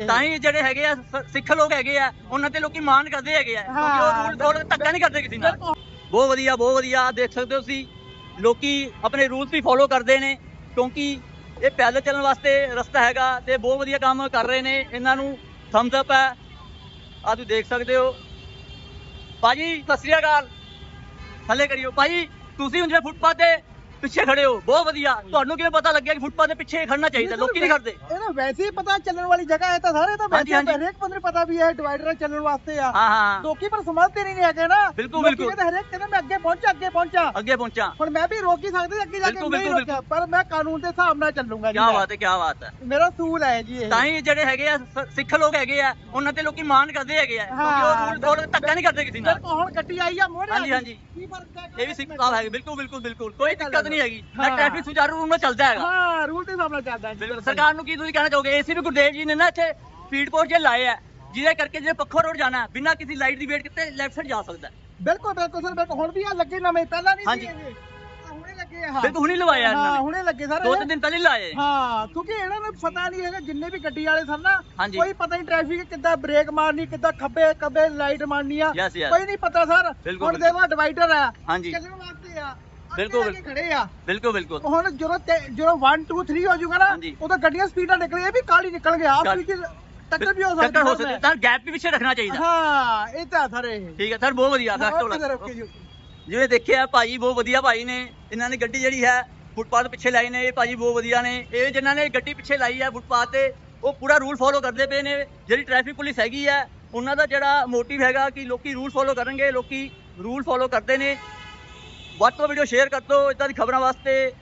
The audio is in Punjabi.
ਤਾਂ ਹੀ ਜਿਹੜੇ ਹੈਗੇ ਆ ਸ- ਸਿੱਖ ਲੋਕ ਹੈਗੇ ਆ ਉਹਨਾਂ ਤੇ ਲੋਕੀ ਮਾਣ ਕਰਦੇ ਹੈਗੇ ਆ। ਕਿਉਂਕਿ ਉਹ। ਰੂਲ ਫੋਲੋ ਧੱਕਾ ਨਹੀਂ ਕਰਦੇ ਕਿਸੇ ਨਾਲ। ਬਹੁਤ ਵਧੀਆ ਬਹੁਤ ਵਧੀਆ ਦੇਖ ਸਕਦੇ ਹੋ ਤੁਸੀਂ। ਲੋਕੀ ਆਪਣੇ ਰੂਲਸ ਵੀ ਫੋਲੋ ਕਰਦੇ ਨੇ ਕਿਉਂਕਿ ਇਹ ਪੈਦਲ ਚੱਲਣ ਵਾਸਤੇ ਰਸਤਾ ਹੈਗਾ ਤੇ ਬਹੁਤ ਵਧੀਆ ਕੰਮ ਕਰ ਰਹੇ ਨੇ ਇਹਨਾਂ ਨੂੰ ਥੰਬਸ ਅਪ ਹੈ। ਆ ਤੁਸੀਂ ਦੇਖ ਸਕਦੇ ਹੋ। ਭਾਜੀ ਸਤਿ ਸ੍ਰੀ ਅਕਾਲ। ਥੱਲੇ ਕਰਿਓ। ਭਾਜੀ ਤੁਸੀਂ ਹੁਣ ਜਿਹੜੇ ਫੁੱਟਪਾਥ ਤੇ ਪਿੱਛੇ ਖੜੇ ਹੋ ਬਹੁਤ ਵਧੀਆ। ਤੁਹਾਨੂੰ ਕਿਵੇਂ ਪਤਾ ਲੱਗਿਆ ਕਿ ਫੁੱਟਪਾਥ ਦੇ ਪਿੱਛੇ ਖੜਨਾ ਚਾਹੀਦਾ? ਲੋਕੀ ਨਹੀਂ ਖੜਦੇ। ਇਹ ਨਾ ਵੈਸੇ ਹੀ ਪਤਾ ਚੱਲਣ ਵਾਲੀ ਜਗ੍ਹਾ ਹੈ ਤਾਂ ਸਾਰੇ ਤਾਂ ਵੈਸੇ ਹਾਂਜੀ। ਹਰੇਕ ਬੰਦੇ ਨੂੰ ਪਤਾ ਵੀ ਇਹ ਡਿਵਾਈਡਰ ਚੱਲਣ ਵਾਸਤੇ ਆ। ਹਾਂ ਹਾਂ। ਲੋਕੀ ਪਰ ਸਮਝਦੇ ਨਹੀਂ ਹੈਗੇ ਨਾ। ਬਿਲਕੁਲ, ਲੋਕੀ ਬਿਲਕੁਲ। ਕਹਿੰਦੇ ਹਰੇਕ ਕਹਿੰਦਾ ਮੈਂ ਅੱਗੇ ਪਹੁੰਚਾ ਅੱਗੇ ਪਹੁੰਚਾ। ਅੱਗੇ ਪਹੁੰਚਾ। ਹੁਣ ਮੈਂ ਵੀ ਰੋਕ ਹੀ ਸਕਦਾ ਸੀ ਅੱਗੇ ਜਾ ਕੇ ਬਿਲਕੁਲ, ਨਹੀਂ ਬਿਲਕੁਲ, ਰੋਕਿਆ ਪਰ ਮੈਂ ਕਾਨੂੰਨ ਦੇ ਹਿਸਾਬ ਨਾਲ ਚੱਲੂੰਗਾ ਕੀ ਜੀ ਬਾਤ ਹੈ ਕੀ ਬਾਤ ਹੈ। ਮੇਰਾ ਸੂਲ ਹੈ ਜੀ ਇਹ। ਤਾਂ ਹੀ ਜਿਹੜੇ ਹੈਗੇ ਆ ਸ- ਸਿੱਖ ਲੋਕ ਹੈਗੇ ਆ ਉਹਨਾਂ ਤੇ ਲੋਕੀ ਮਾਣ ਕਰਦੇ ਹੈਗੇ ਆ। ਕਿਉਂਕਿ ਹਾਂ। ਉਹ ਰੂਲ ਫੋਲੋ ਧੱਕਾ ਨਹੀਂ ਕਰਦੇ ਕਿਸੇ ਨਾਲ। ਬਿਲਕੁਲ ਹੁਣ ਗੱਡੀ ਆਈ ਆ ਹਾਂਜੀ, ਹਾਂਜੀ। ਕੀ ਫ਼ਰਕ ਹੈ ਇਹ ਵੀ ਸਿੱਖ ਸਾਹਿਬ ਹੈਗੇ। ਬਿਲਕੁਲ ਬਿਲਕੁਲ ਬਿਲਕੁਲ। ਕੋਈ ਦਿੱਕਤ ਨਹੀਂ ਹੈਗੀ। ਨਾ ਹਾਂ। ਟ੍ਰੈਫਿਕ ਸੁਚਾਰੂ ਰੂਪ ਨਾਲ ਚੱਲਦਾ ਹੈਗਾ। ਹਾਂ ਰੂਲ ਹਿਸਾਬ ਨਾਲ ਚੱਲਦਾ ਜੀ ਸਰਕਾਰ ਨੂੰ ਕੀ ਤੁਸੀਂ ਕਹਿਣਾ ਚਾਹੋਗੇ? ਏਸੀ ਵੀ ਗੁਰਦੇਵ ਜੀ ਨੇ ਨਾ ਇੱਥੇ ਸਪੀਡ ਪੋਸਟ ਜੇ ਲਾਏ ਆ ਜਿਹਦੇ ਕਰਕੇ ਜੇ ਪੱਖੋ ਰੋਡ ਜਾਣਾ ਬਿਨਾਂ ਕਿਸੇ ਲਾਈਟ ਦੀ ਵੇਟ ਕੀਤੇ ਲੈਫਟ ਸਾਈਡ ਜਾ ਸਕਦਾ ਹੈ। ਬਿਲਕੁਲ ਬਿਲਕੁਲ ਸਰ ਬਿਲਕੁਲ। ਹੁਣ ਵੀ ਆ ਲੱਗੇ ਨਵੇਂ ਪਹਿਲਾਂ ਨਹੀਂ ਹਾਂਜੀ। ਸੀ ਇਹ ਆਹ ਹੁਣੇ ਲੱਗੇ ਆ ਬਿਲਕੁਲ ਹੁਣੀ ਲਵਾਇਆ ਇਹਨਾਂ ਹਾਂ ਨੇ ਹੁਣੇ ਲੱਗੇ ਸਰ। ਦੋ। ਤਿੰਨ ਦਿਨ ਪਹਿਲੇ ਲਾਏ। ਹਾਂ ਕਿਉਂਕਿ ਇਹਨਾਂ ਨੂੰ ਪਤਾ ਨਹੀਂ ਹੈਗਾ ਜਿੰਨੇ ਵੀ ਗੱਡੀ ਵਾਲੇ ਸਨ ਨਾ ਹਾਂਜੀ। ਕੋਈ ਪਤਾ ਨਹੀਂ ਟ੍ਰੈਫਿਕ ਕਿੱਦਾਂ ਬ੍ਰੇਕ ਮਾਰਨੀ ਕਿੱਦਾਂ ਖੱਬੇ ਕੱਬੇ ਲਾਈਟ ਮਾਰਨੀ ਆ Yes, yes. ਕੋਈ ਨਹੀਂ ਪਤਾ ਸਰ। ਬਿਲਕੁਲ, ਹੁਣ ਦੇਖੋ ਡਿਵਾਈਡਰ ਆ। ਹਾਂਜੀ। ਚੱਲਣ ਵਾਸਤੇ ਆ। ਬਿਲਕੁਲ, ਕੇ ਖੜੇ ਆ। ਬਿਲਕੁਲ ਬਿਲਕੁਲ। ਹੁਣ ਜਦੋਂ ਤੇ- ਜਦੋਂ 1 2 3 ਹੋ ਜਾਊਗਾ ਨਾ ਹਾਂਜੀ। ਉਦੋਂ ਗੱਡੀਆਂ ਸਪੀਡਾਂ ਨਿਕਲ ਇਹ ਵੀ ਕਾਲੀ ਨਿਕਲ ਗਿਆ। ਆਪ ਕਾਲੀ। ਵੀ ਟੱਕਰ ਵੀ ਹੋ ਸਕਦੀ ਟੱਕਰ ਹੋ ਸਰ ਸਕਦੀ। ਤਾਂ ਗੈਪ ਵੀ ਪਿੱਛੇ ਰੱਖਣਾ ਚਾਹੀਦਾ। ਹਾਂ ਇਹ ਤਾਂ ਸਰ ਠੀਕ ਹੈ ਸਰ ਬਹੁਤ ਵਧੀਆ ਓਕੇ ਸਰ, ਓਕੇ ਜੀ, ਹੋਲਾ ਓਕੇ। ਜਿਵੇਂ ਦੇਖਿਆ ਭਾਜੀ ਬਹੁਤ ਵਧੀਆ ਭਾਈ ਨੇ ਇਹਨਾਂ ਨੇ ਗੱਡੀ ਜਿਹੜੀ ਹੈ ਫੁੱਟਪਾਥ ਪਿੱਛੇ ਲਾਈ ਨੇ ਇਹ ਭਾਜੀ ਬਹੁਤ ਵਧੀਆ ਨੇ। ਇਹ ਜਿਨ੍ਹਾਂ ਨੇ ਗੱਡੀ ਪਿੱਛੇ ਲਾਈ ਹੈ ਫੁੱਟਪਾਥ ਤੇ ਉਹ ਪੂਰਾ ਰੂਲ ਫੋਲੋ ਕਰਦੇ ਪਏ ਨੇ। ਜਿਹੜੀ ਟ੍ਰੈਫਿਕ ਪੁਲਿਸ ਹੈਗੀ ਹੈ ਉਹਨਾਂ ਦਾ ਜਿਹੜਾ ਮੋਟਿਵ ਹੈਗਾ ਕਿ ਲੋਕੀ ਰੂਲ ਫੋਲੋ ਕਰਨਗੇ ਲੋਕੀ ਰੂਲ ਫੋਲੋ ਕਰਦੇ ਨੇ। ਵੱਧ ਤੋਂ ਵੀਡੀਓ ਸ਼ੇਅਰ ਕਰ ਦਿਓ ਇਦਾਂ ਦੀ ਖਬਰਾਂ ਵਾਸਤੇ।